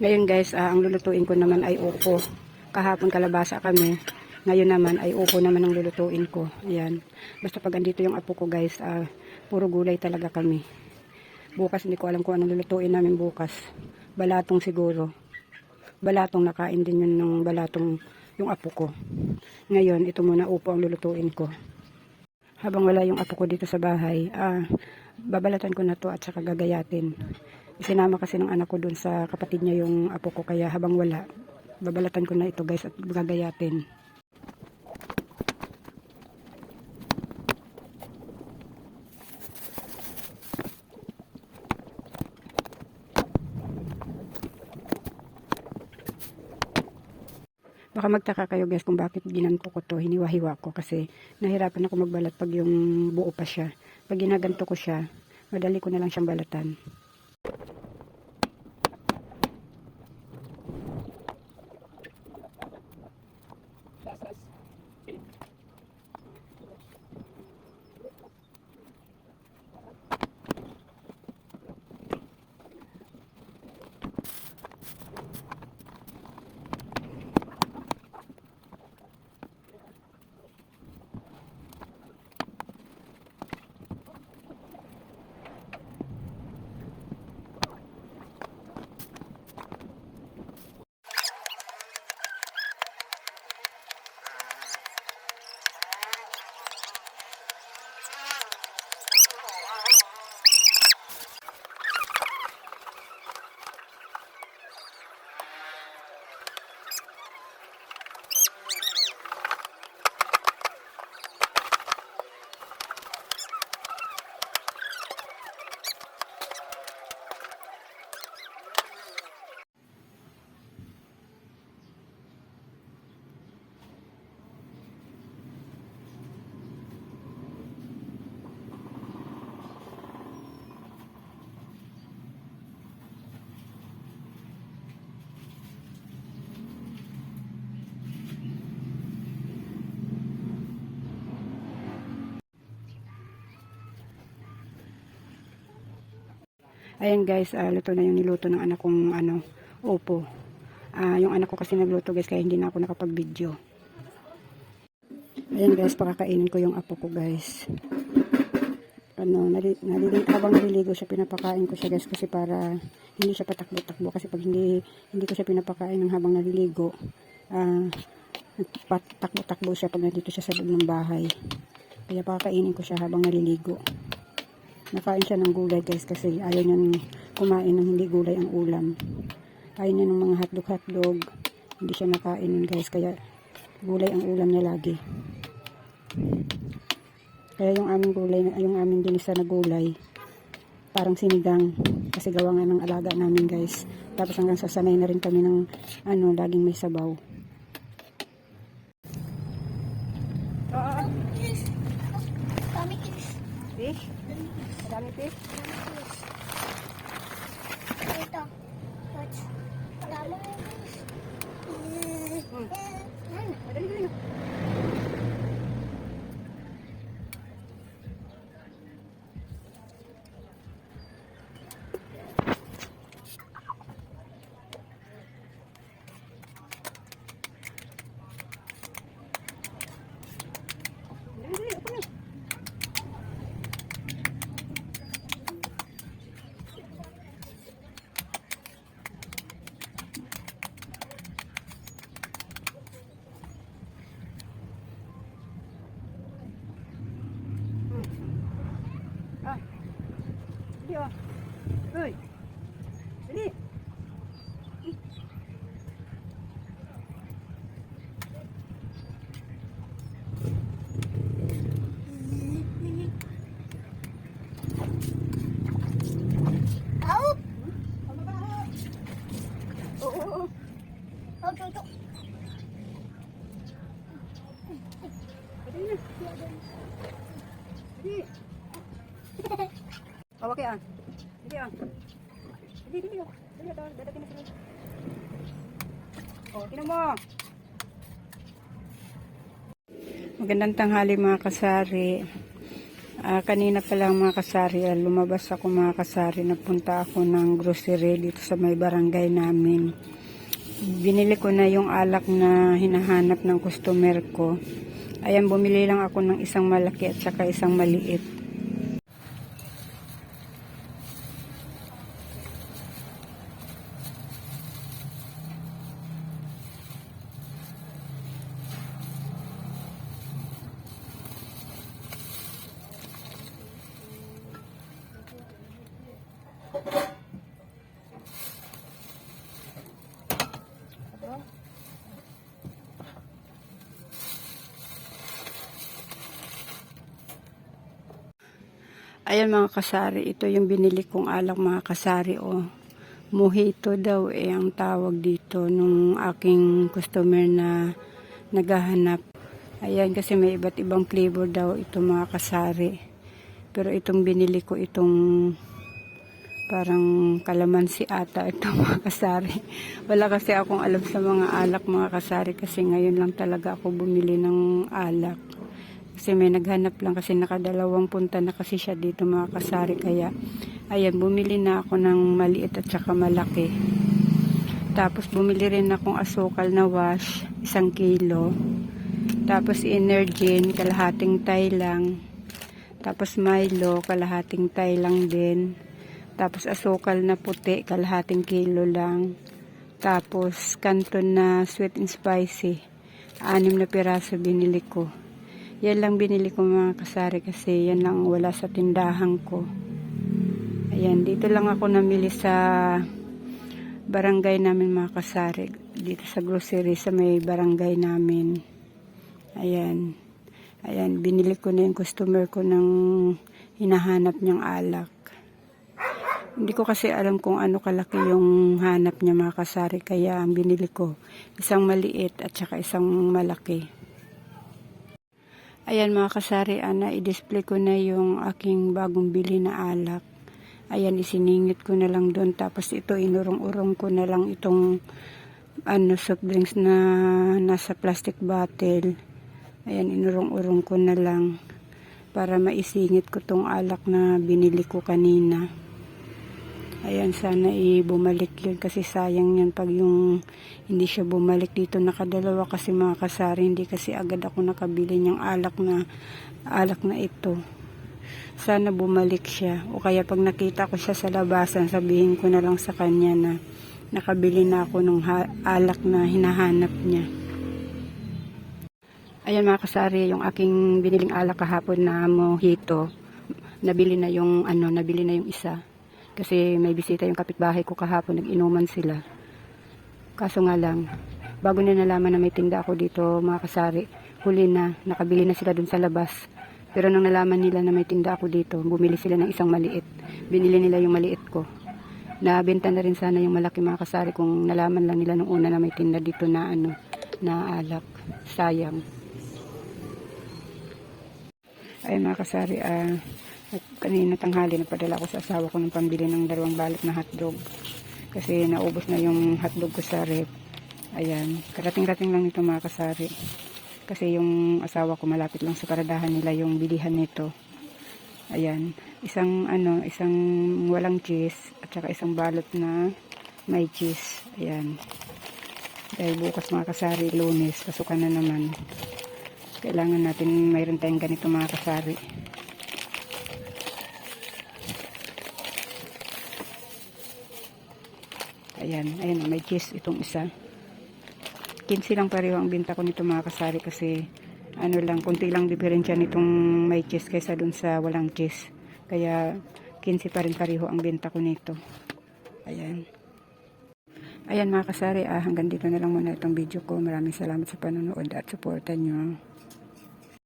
Ngayon guys, ah, ang lulutuin ko naman ay upo. Kahapon kalabasa kami. Ngayon naman ay upo naman ang lulutuin ko. Ayan. Basta pag andito yung apo ko guys, ah, puro gulay talaga kami. Bukas hindi ko alam kung anong lulutuin namin bukas. Balatong siguro. Balatong nakain din yun ng balatong yung apo ko. Ngayon, ito muna upo ang lulutuin ko. Habang wala yung apo ko dito sa bahay, ah, babalatan ko na to at saka gagayatin. Isinama kasi ng anak ko dun sa kapatid niya yung apo ko kaya habang wala, babalatan ko na ito guys at gagayatin. Baka magtaka kayo guys kung bakit ginanto ko to, hiniwa-hiwa ko kasi nahirapan ako magbalat pag yung buo pa siya. Pag ginaganto ko siya, madali ko na lang siyang balatan. Ayan guys, ah, luto na yung niluto ng anak kong ano, opo. Ah, yung anak ko kasi nagluto guys kaya hindi na ako nakapag-video. Ayan guys, pakakainin ko yung apo ko guys. Ano, nali, nalili, habang naliligo siya, pinapakain ko siya guys kasi para hindi siya patakbo-takbo kasi pag hindi, hindi ko siya pinapakain ng habang naliligo, ah, patakbo-takbo siya pag nandito siya sa loob ng bahay. Kaya pakakainin ko siya habang naliligo. Nakain siya ng gulay guys kasi ayaw niya kumain ng hindi gulay ang ulam. Ayaw niya ng mga hotdog-hotdog. Hindi siya nakain nun guys kaya gulay ang ulam niya lagi. Kaya yung aming gulay, yung aming ginisa na gulay, parang sinigang kasi gawa nga ng alaga namin guys. Tapos hanggang sasanay na rin kami ng ano, laging may sabaw. Fish? জানিতে Oh, okay ah. Dali ah. Dali, dali oh. Dali ah, dadating na sila. Oh, tinan mo. Magandang tanghali mga kasari. Ah, kanina pa lang mga kasari, ah, lumabas ako mga kasari, napunta ako ng grocery dito sa may barangay namin. Binili ko na yung alak na hinahanap ng customer ko. Ayan, bumili lang ako ng isang malaki at saka isang maliit. Ayan mga kasari, ito yung binili kong alak mga kasari o. Mojito daw eh ang tawag dito nung aking customer na naghahanap. Ayan kasi may iba't ibang flavor daw ito mga kasari. Pero itong binili ko itong parang kalamansi ata ito mga kasari. Wala kasi akong alam sa mga alak mga kasari kasi ngayon lang talaga ako bumili ng alak. Kasi may naghanap lang kasi nakadalawang punta na kasi siya dito mga kasari. Kaya ayan bumili na ako ng maliit at saka malaki. Tapos bumili rin akong asukal na wash, isang kilo. Tapos Energin, kalahating tay lang. Tapos Milo, kalahating tay lang din. Tapos asukal na puti, kalahating kilo lang. Tapos kanton na sweet and spicy. Anim na piraso binili ko. Yan lang binili ko mga kasari kasi yan lang wala sa tindahan ko. Ayan, dito lang ako namili sa barangay namin mga kasari. Dito sa grocery sa may barangay namin. Ayan. Ayan, binili ko na yung customer ko ng hinahanap niyang alak. Hindi ko kasi alam kung ano kalaki yung hanap niya mga kasari. Kaya ang binili ko, isang maliit at saka isang malaki. Ayan mga kasari, ana, i-display ko na yung aking bagong bili na alak. Ayan, isiningit ko na lang doon. Tapos ito, inurong-urong ko na lang itong ano, soft drinks na nasa plastic bottle. Ayan, inurong-urong ko na lang para maisingit ko tong alak na binili ko kanina. Ayan, sana i-bumalik yun kasi sayang yan pag yung hindi siya bumalik dito nakadalawa kasi mga kasari, hindi kasi agad ako nakabili niyang alak na alak na ito. Sana bumalik siya o kaya pag nakita ko siya sa labasan, sabihin ko na lang sa kanya na nakabili na ako ng alak na hinahanap niya. Ayan mga kasari, yung aking biniling alak kahapon na mojito, nabili na yung ano, nabili na yung isa. Kasi may bisita yung kapitbahay ko kahapon, nag-inuman sila. Kaso nga lang, bago na nalaman na may tinda ako dito mga kasari, huli na, nakabili na sila dun sa labas. Pero nang nalaman nila na may tinda ako dito, bumili sila ng isang maliit. Binili nila yung maliit ko. Nabenta na rin sana yung malaki mga kasari kung nalaman lang nila nung una na may tinda dito na ano, na alak. Sayang. Ay mga kasari, ah, at kanina tanghali napadala ko sa asawa ko ng pambili ng dalawang balot na hotdog. Kasi naubos na yung hotdog ko sa rep. Ayan, karating-rating lang ito mga kasari. Kasi yung asawa ko malapit lang sa paradahan nila yung bilihan nito. Ayan, isang ano, isang walang cheese at saka isang balot na may cheese. Ayan. Dahil bukas mga kasari, lunes, pasukan na naman. Kailangan natin mayroon tayong ganito mga kasari. Ayan, ayan, may cheese itong isa. 15 lang pareho ang binta ko nito mga kasari kasi ano lang, kunti lang diferensya nitong may cheese kaysa dun sa walang cheese. Kaya 15 pa rin pareho ang binta ko nito. Ayan. Ayan mga kasari, ah, hanggang dito na lang muna itong video ko. Maraming salamat sa panonood at suporta nyo.